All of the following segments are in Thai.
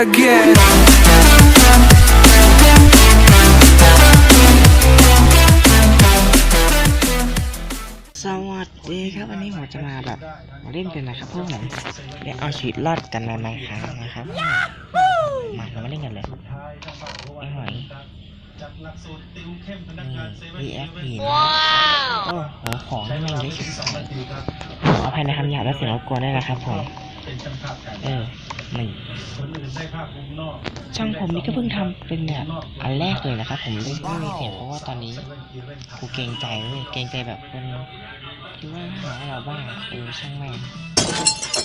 again. สวัสดีครับวันนี้ผมจะมาแบบมาเล่นกันนะครับพวกผมเรียกเอาชีวิตรอดกันในไมค์ครับนะครับมาเรามาเล่นกันเลยไอ้หอยนี่ VF พีนะโอ้โหของนี่มันเยอะชิบหายขออภัยในคำหยาบและเสียงรบกวนด้นะครับผมเออ นี่ช่างผมนี่ก็เพิ่งทำเป็นแบบอันแรกเลยนะครับผมเลยไม่มีเสียงเพราะว่าตอนนี้กูเกรงใจเว้ยเกรงใจแบบคนคิดว่าหาเราบ้างเออช่างแม่ง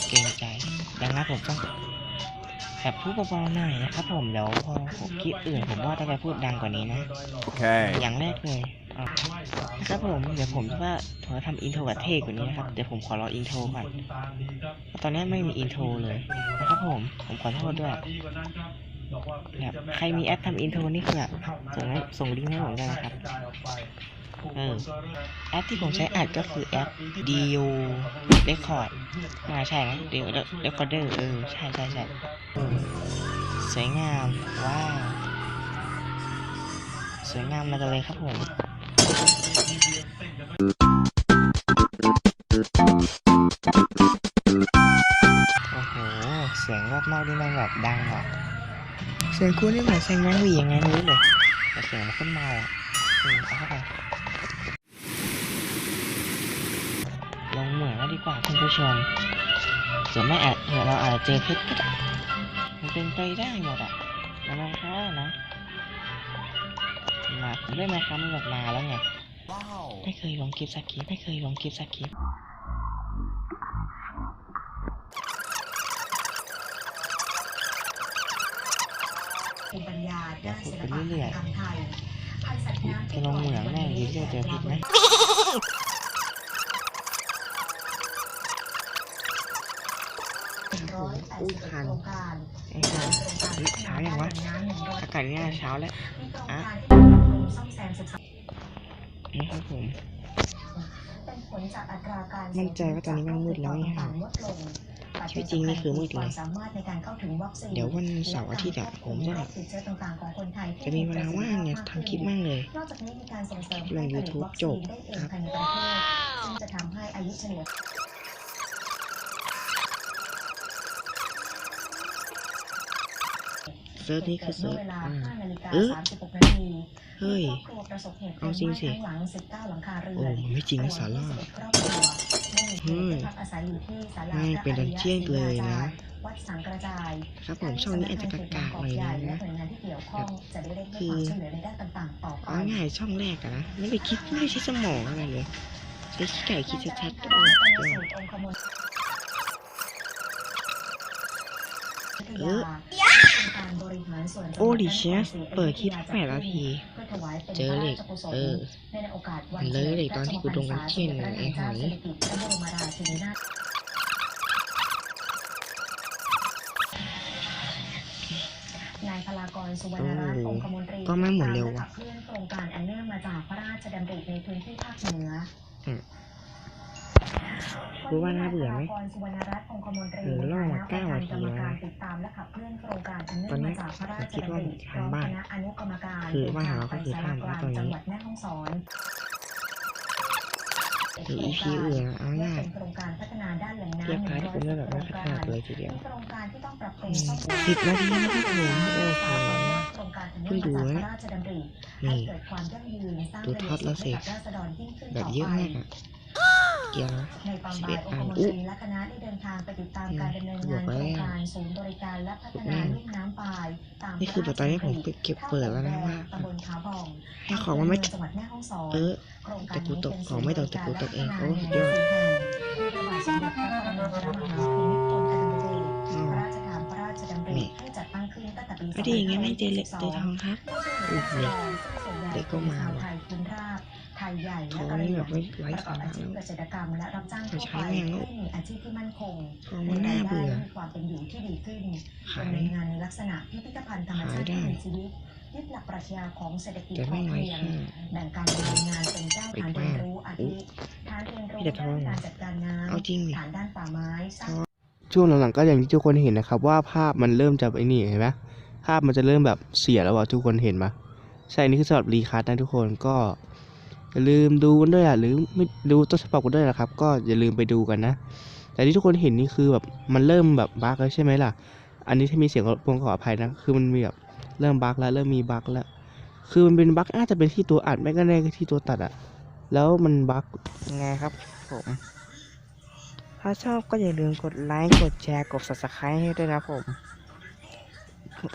เกรงใจดังนั้นผมต้องแบบพูดเบาๆหน่อยนะครับผมเดี๋ยวพอผมคลิปอื่นผมว่าจะไปพูดดังกว่านี้นะ Okay. อย่างแรกเลยอะนะครับผมเดี๋ยวผมจะว่าผมจะทำอินโทรแบบเท่กว่านี้นะครับเดี๋ยวผมขอรออินโทรก่อนเพราะ ตอนนี้ไม่มีอินโทรเลยนะครับผม ผมขอโทษด้วยแบบใครมีแอปทำอินโทรนี่คือแบบส่งให้ส่งลิงก์ให้ผมได้นะครับเออแอปที่ผมใช้อัดก็คือแอป DU Record น่าใช่ไหม DU Recorder เออ ใช่ใช่ใช่เออสวยงาม ว้าว สวยงามมากเลยครับผม นอกนี่มันแบบดังอะเสียงคุณนี่เหมือนเสียงแมงหวียังไงไม่รู้เลยแต่เสียงมันขึ้นเมาอะอืมเอาเข้าไปลงเหมืองแล้วดีกว่าท่านผู้ชมส่วนไม่อาจเผื่อเราอาจจะเจอเพชรก็ได้มันเป็นไปได้หมดอะมันนะครับนะมาผมได้ไหมครับมันแบบมาแล้วไงไม่เคยลงคลิปสักคลิปไม่เคยลงคลิปสักคลิป ภูมิปัญญาด้านศิลปะหัตถกรรมไทยพันธุ์สัตว์น้ำจะลงเหมืองแม่งยิ่งเจอเจอพิษไหมร้อยแปดสิบเอ็ดโครงการไอ้ห่าเฮ้ยเช้ายังวะน้ำหนึ่งร้อยอากาศนี่น่าเช้าแล้วมีโครงการที่ปรับปรุงซ่อมแซมศึกษานี่ครับผมเป็นผลจากอัตราการมั่นใจว่าตอนนี้มันมืดแล้วนี่ค่ะลดลง ชีวิตจริงนี่คือมืดเลยความสามารถในการเข้าถึงวัคซีนเดี๋ยววันเสาร์อาทิตย์อะผมจะโรคติดเชื้อต่างๆของคนไทยที่จะมีเวลาว่างเนี่ยทำคลิปมั่งเลยนอกจากนี้มีการส่งเสริมคลิปลง YouTube จบได้เองภายในประเทศซึ่งจะทำให้อายุเฉลี่ย เซิร์ฟนี่คือเซิร์ฟเวลาอ่า5นาฬิกาเออ36นาทีเฮ้ยครอบครัวประสบเหตุเอาจริงสิทั้งหลัง19หลังคาเรือนโอ้ไม่จริงนะสาร่าครอบครัวไม่มีเฮ้ยที่พักอาศัยอยู่ที่ศาลาไม่เป็นดันเจียนเลยนะวัดสังกระจายครับผมช่องนี้อาจจะกากาหน่อยและนะหน่วยงานที่เกี่ยวข้องจะได้เร่งให้คือความช่วยเหลือในด้านต่างๆต่อไปเอาง่ายๆช่องแรกอะนะ ไม่ได้คิดไม่ได้ใช้สมองอะไรเลยใช้ขี้ไก่คิดชัดๆกาโอ้รยไปยอสู่ดองค์คมนเออ การบริหารส่วนจังหวัดโอ้ดิเชสนครศรีเปิดคลิปแปดนาทีเพื่อถวายเป็นเจอเหล็กพระราชกุศลเออในโอกาสวัมันเลยเหล็กตอนที่กูโดนกันเที่ยงเลยไอ้หอยพระบรมราชินีนาถนายพลากรสุวรรณรัตน์องคมนตรีก็ไม่หมุนเร็วว่ะขับเคลื่อนโครงการอันเนื่องมาจากพระราชดำริในพื้นที่ภาคเหนือ อืมรู้ว่าน่าเบื่อไหมนยพลากรสุวรรณรัตน์องคมนตรีเออล่อมาเก้านาทีคณะแล้วกรรมนะการติดตามและขับเคลื่อนโครงการอันเนื่องตอนนี้มาจากพระราชคิดดำว่าริพร้อมทำบ้านคณะอนุกรรมการคือบ้านหาเดิก็คือทางไปทำนะตอนนี้จังหวัดแม่ฮ่องสอนหรือ EP อื่นอะเอาง่ายเป็นโครงการพัฒนาด้านแหล่งน้ำเทียบท้ายที่ผมได้แบบไม่พัฒนาเลยทีเดียวเป็นโครงการที่ต้องปรับปรุงซ่อมแซมสิบนาทีนะครับผมโอ้โหโครงการอันเนื่องมาจากพระราชดำริให้นี่เกิดความยั่งยืนสร้างดูประโยท็อชตน์แล้วสิให้กับราษฎรยิ่งขึ้นแบบต่อเยอะไปมากอะ เกียร์นะในตอนบ่ายองคมนตรีและคณะได้เดินทางไปติดตามการดำเนินงานโครงการศูนย์บริการและพัฒนาลุ่มน้ำปายตามนี่คือแบบตอนนี้ผมเก็บเปิดแล้วนะว่าตำบลขาบ่องให้ของมันไม่จังหวัดแม่ฮ่องสอนเออโครงการแต่กูตกของไม่ตกแต่กูตกเองโอ้สุดยอดที่พระบาทสมเด็จพระปรมินทรมหาภูมิพลอดุลยเดชอืมพระราชทานพระราชดำรินี่ให้จัดตั้งขึ้นตั้งแต่ปีก็ดีไงไม่เจอเหล็กเจอทองครับอุ้อุ้ยเหล็กก็มาว่ะไทยคุณราช ไทยใหญ่ทและองกะเหนี่รี่ยแบบงไม่ไร้ประกอสาบอาระชีพแล้วเกษตรกรรมและรับจ้างทั่วใช้ไปแม่งแล้วให้มีอาชีพที่มั่นคงทองมันน่าเบื่อมีความเป็นอยู่ที่ดีขึ้นขายดำเนินงานในลักษณะพิพิธภัณฑ์ธรรมชาติขายได้ที่มีชีวิตยึดหลักปรัชญาของเศรษฐกิจแต่พอไม่ไร้เพียงค่าแบ่งการดำเนินงานเป็นเจ้าฐานเรียนรู้อาทิฐานเรียนรู้พี่จะทองด้านการจัดการน้เอาจริงดิำฐานด้านป่าไม้สร้างช่วงหลังๆก็อย่างที่ทุกคนเห็นนะครับ ว่าภาพมันเริ่มจะไอ้นี่เห็นไหมภาพมันจะเริ่มแบบเสียแล้วอะทุกคนเห็นไหมใช่นี่คือสำหรับรีคัสนะทุกคนก็ อย่าลืมดูกันด้วยอะหรือไม่ดูต้นฉบับกันด้วยนะครับ ก็อย่าลืมไปดูกันนะ แต่ที่ทุกคนเห็นนี่คือแบบมันเริ่มแบบบั๊กแล้วใช่ไหมล่ะ อันนี้ถ้ามีเสียงรบกวนขออภัยนะ คือมันมีแบบเริ่มบั๊กแล้วเริ่มมีบั๊กแล้ว คือมันเป็นบั๊กอาจจะเป็นที่ตัวอัดไม่ก็แน่ก็ที่ตัวตัดอะแล้วมันบั๊กไงครับผมถ้าชอบก็อย่าลืมกดไลค์กดแชร์กด subscribe ให้ด้วยนะผม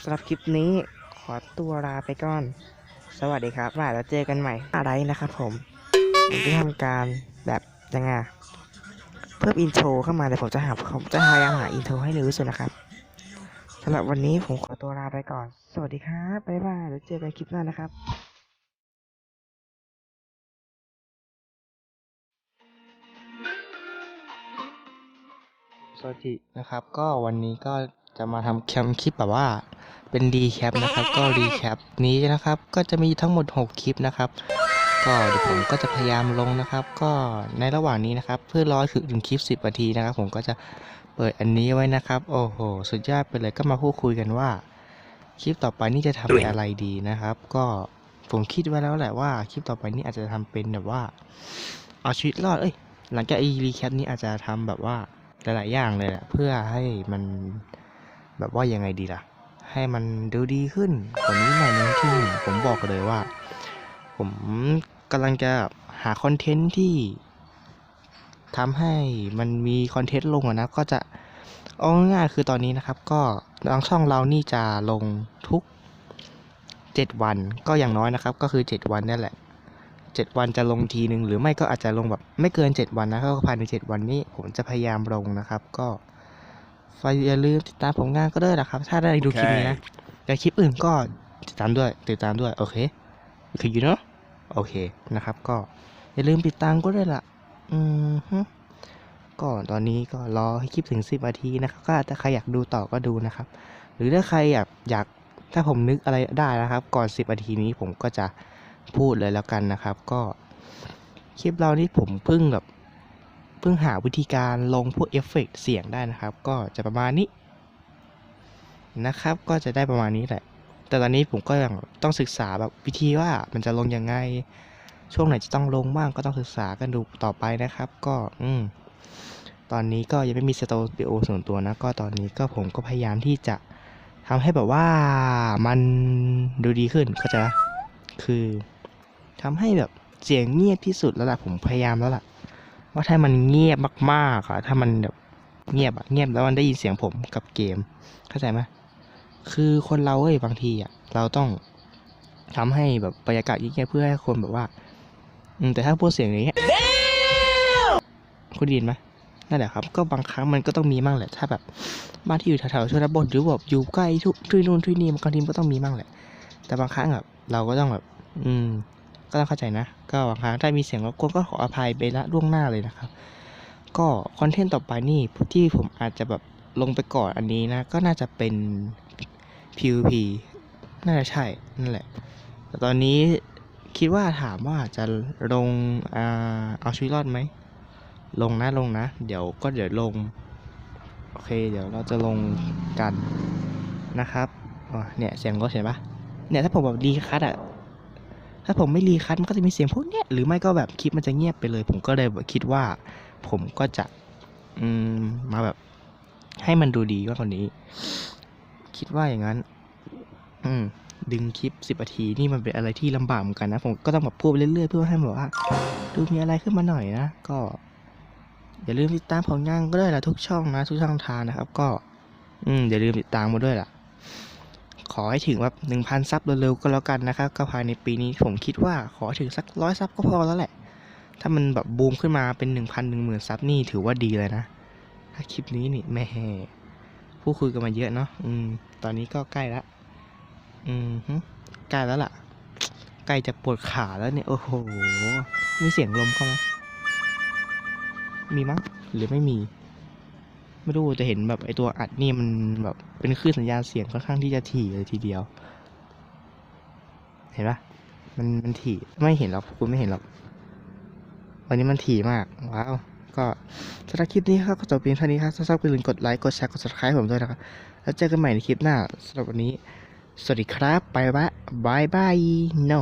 สำหรับคลิปนี้ขอตัวลาไปก่อน สวัสดีครับว่าแล้วเจอกันใหม่อะไรนะครับผมผมจะทำการแบบยังไงเพิ่มอินโทรเข้ามาแต่ผมจะหาผมจะพยายามหาอินโทรให้เร็วที่สุดนะครับสำหรับวันนี้ผมขอตัวลาไปก่อน สวัสดีครับบ๊ายบายแล้วเจอกันคลิปหน้านะครับสวัสดีนะครับ ก็วันนี้ก็จะมาทำแคมคลิปแบบว่า เป็นดีแคปนะครับ ก็ดีแคปนี้นะครับ ก็จะมีทั้งหมด 6 คลิปนะครับ ก็เดี๋ยวผมก็จะพยายามลงนะครับ ก็ในระหว่างนี้นะครับ เพื่อรอถึงคลิป 10นาทีนะครับ ผมก็จะเปิดอันนี้ไว้นะครับ โอ้โห สุดยอดไปเลยก็มาพูดคุยกันว่า คลิปต่อไปนี่จะทำเป็นอะไรดีนะครับ ก็ผมคิดไว้แล้วแหละว่าคลิปต่อไปนี่อาจจะทำเป็นแบบว่า เอาชีวิตรอดเอ้ยหลังจากไอ้รีแคปนี้อาจจะทำแบบว่าหลาย ๆ อย่างเลยแหละเพื่อให้มันแบบว่ายังไงดีล่ะ ให้มันดูดีขึ้นกว่านี้หน่อยนึงที่ผมบอกเลยว่า ผมกำลังจะหาคอนเทนต์ที่ทำให้มันมีคอนเทนต์ลงอะนะก็จะเอาง่ายๆคือตอนนี้นะครับ ก็ทางช่องเรานี่จะลงทุก 7 วันก็อย่างน้อยนะครับ ก็คือ 7 วันนั่นแหละ 7 วันจะลงทีหนึ่งหรือไม่ก็อาจจะลงแบบไม่เกิน 7 วันนะก็ภายใน 7 วันนี้ผมจะพยายามลงนะครับ ก็ ฝากอย่าลืมติดตามผลงานก็ได้นะครับ ถ้าได้ดูคลิปนี้นะแต่คลิปอื่นก็ติดตามด้วย ติดตามด้วย โอเคคืออยู่เนาะโอเคนะครับ ก็อย่าลืมติดตามก็ได้วยล่ะ อืมฮึก็ตอนนี้ก็รอให้คลิปถึง 10นาทีนะครับ ก็ถ้าใครอยากดูต่อก็ดูนะครับ หรือถ้าใครอยากอยากถ้าผมนึกอะไรได้นะครับ ก่อน 10นาทีนี้ผมก็จะพูดเลยแล้วกันนะครับ ก็คลิปเรานี่ผมเพิ่งแบบ เพิ่งหาวิธีการลงพวกเอฟเฟกต์เสียงได้นะครับ ก็จะประมาณนี้นะครับ ก็จะได้ประมาณนี้แหละ แต่ตอนนี้ผมก็ยังต้องศึกษาแบบวิธีว่ามันจะลงยังไง ช่วงไหนจะต้องลงบ้างก็ต้องศึกษากันดูต่อไปนะครับ ก็อืมตอนนี้ก็ยังไม่มีสตูดิโอส่วนตัวนะ ก็ตอนนี้ก็ผมก็พยายามที่จะทำให้แบบว่ามันดูดีขึ้นเข้าใจปะคือทำให้แบบเสียงเงียบที่สุดแล้วล่ะผมพยายามแล้วล่ะ ว่าถ้ามันเงียบมากๆอะถ้ามันแบบเงียบอะเงียบแล้วมันได้ยินเสียงผมกับเกม เข้าใจไหมคือคนเราเอ้ยบางทีอะเราต้องทำให้แบบบรรยากาศเงียบเพื่อให้คนแบบว่า อืมแต่ถ้าพูดเสียงอย่างเงี้ยคุณด้ยินไหมนั่นแหละครับ ก็บางครั้งมันก็ต้องมีมั่งแหละ ถ้าแบบบ้านที่อยู่แถวๆชนบทหรือแบบอยู่ใกล้ทุกที่นู่นที่นี่บางทีมันก็ต้องมีมั่งแหละ แต่บางครั้งแบบเราก็ต้องแบบ อืม ก็ต้องเข้าใจนะ ก็บางครั้งถ้ามีเสียงรบกวนก็ขออภัยไปละล่วงหน้าเลยนะครับ ก็คอนเทนต์ต่อไปนี่ที่ผมอาจจะแบบลงไปก่อนอันนี้นะ ก็น่าจะเป็น PVP น่าจะใช่นั่นแหละ แต่ตอนนี้คิดว่าถามว่าจะลงอเอาชีวิตรอดไหม ลงนะลงนะ เดี๋ยวก็เดี๋ยวลง โอเค เดี๋ยวเราจะลงกันนะครับเนี่ยเสียงรถเห็นปะเนี่ยถ้าผมแบบรีคัทอะ ถ้าผมไม่รีคัทมันก็จะมีเสียงพวกเนี้ยหรือไม่ก็แบบคลิปมันจะเงียบไปเลย ผมก็เลยคิดว่า ผมก็จะอืมมาแบบ ให้มันดูดีกว่ากว่านี้ คิดว่าอย่างนั้น อืม ดึงคลิปสิบนาทีนี่มันเป็นอะไรที่ลำบากเหมือนกันนะผมก็ต้องแบบพูดไปเรื่อยๆเพื่อให้แบบว่า ดูมีอะไรขึ้นมาหน่อยนะก็ อย่าลืมติดตามผลงานก็ได้ละทุกช่องนะ ทุกช่องทางนะครับ ก็ อืมอย่าลืมติดตามมาด้วยล่ะ ขอให้ถึงแบบหนึ่งพันซับเร็วๆก็แล้วกันนะครับ ก็ภายในปีนี้ผมคิดว่าขอถึงสักร้อยซับก็พอแล้วแหละ ถ้ามันแบบบูมขึ้นมาเป็นหนึ่งพันหนึ่งหมื่นซับนี่ถือว่าดีเลยนะ ถ้าคลิปนี้นี่แม่พูดคุยกันมาเยอะเนาะอืม ตอนนี้ก็ใกล้ละ อืมใกล้แล้วล่ะ ใกล้จะปวดขาแล้วเนี่ย โอ้โห มีเสียงลมเข้ามามีมั้งหรือไม่มี ไม่รู้จะเห็นแบบไอตัวอัดนี่มันแบบเป็นคลื่นสัญญาณเสียงค่อนข้างที่จะถี่เลยทีเดียว เห็นปะมันมันถี่ไม่เห็นหรอกคุณไม่เห็นหรอก วันนี้มันถี่มาก ว้าวก็สำหรับคลิปนี้ครับก็จบเพียงเท่านี้ครับถ้าชอบก็อย่าลืมกดไลค์กดแชร์กด subscribe ผมด้วยนะครับแล้วเจอกันใหม่ในคลิปหน้าสำหรับวันนี้ สวัสดีครับ ไปละบายบาย no